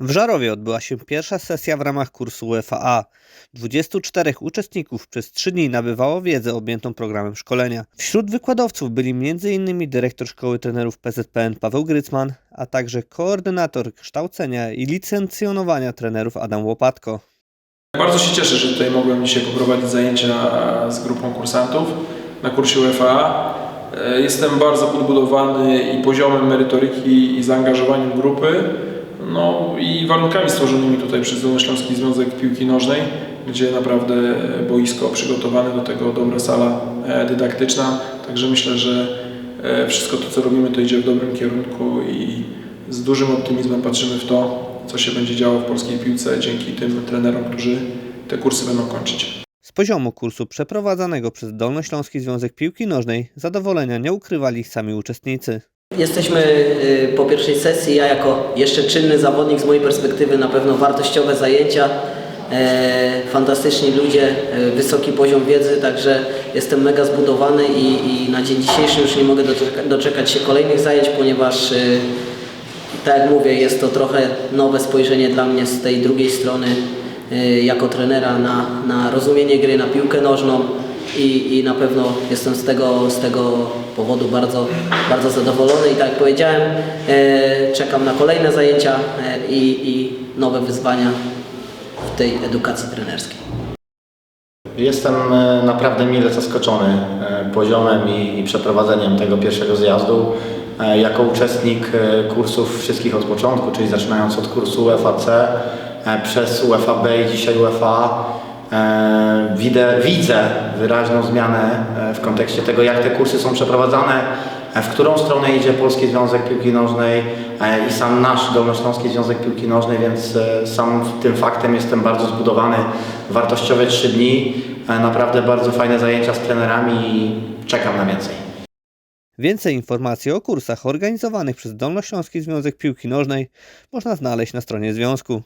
W Żarowie odbyła się pierwsza sesja w ramach kursu UFA. 24 uczestników przez 3 dni nabywało wiedzę objętą programem szkolenia. Wśród wykładowców byli m.in. dyrektor Szkoły Trenerów PZPN Paweł Grycman, a także koordynator kształcenia i licencjonowania trenerów Adam Łopatko. Bardzo się cieszę, że tutaj mogłem dzisiaj poprowadzić zajęcia z grupą kursantów na kursie UFA. E, Jestem bardzo podbudowany i poziomem merytoryki i zaangażowaniem grupy, no i warunkami stworzonymi tutaj przez Dolnośląski Związek Piłki Nożnej, gdzie naprawdę boisko przygotowane do tego, dobra sala e, dydaktyczna. Także myślę, że e, wszystko to, co robimy, to idzie w dobrym kierunku i z dużym optymizmem patrzymy w to, co się będzie działo w polskiej piłce dzięki tym trenerom, którzy te kursy będą kończyć. Z poziomu kursu przeprowadzanego przez Dolnośląski Związek Piłki Nożnej zadowolenia nie ukrywali sami uczestnicy. Jesteśmy y, po pierwszej sesji, ja jako jeszcze czynny zawodnik z mojej perspektywy na pewno wartościowe zajęcia, e, fantastyczni ludzie, e, wysoki poziom wiedzy, także jestem mega zbudowany i, i na dzień dzisiejszy już nie mogę doczeka, doczekać się kolejnych zajęć, ponieważ y, tak jak mówię, jest to trochę nowe spojrzenie dla mnie z tej drugiej strony y, jako trenera na, na rozumienie gry, na piłkę nożną i, i na pewno jestem z tego, z tego powodu bardzo, bardzo zadowolony i tak jak powiedziałem, e, czekam na kolejne zajęcia e, i, i nowe wyzwania w tej edukacji trenerskiej. Jestem e, naprawdę mile zaskoczony e, poziomem i, i przeprowadzeniem tego pierwszego zjazdu. E, Jako uczestnik kursów wszystkich od początku, czyli zaczynając od kursu UEFA C przez UEFA B i dzisiaj UEFA, widzę, widzę wyraźną zmianę e, w kontekście tego, jak te kursy są przeprowadzane, e, w którą stronę idzie Polski Związek Piłki Nożnej e, i sam nasz Dolnośląski Związek Piłki Nożnej, więc e, sam tym faktem jestem bardzo zbudowany. Wartościowe trzy dni, e, naprawdę bardzo fajne zajęcia z trenerami i czekam na więcej. Więcej informacji o kursach organizowanych przez Dolnośląski Związek Piłki Nożnej można znaleźć na stronie związku.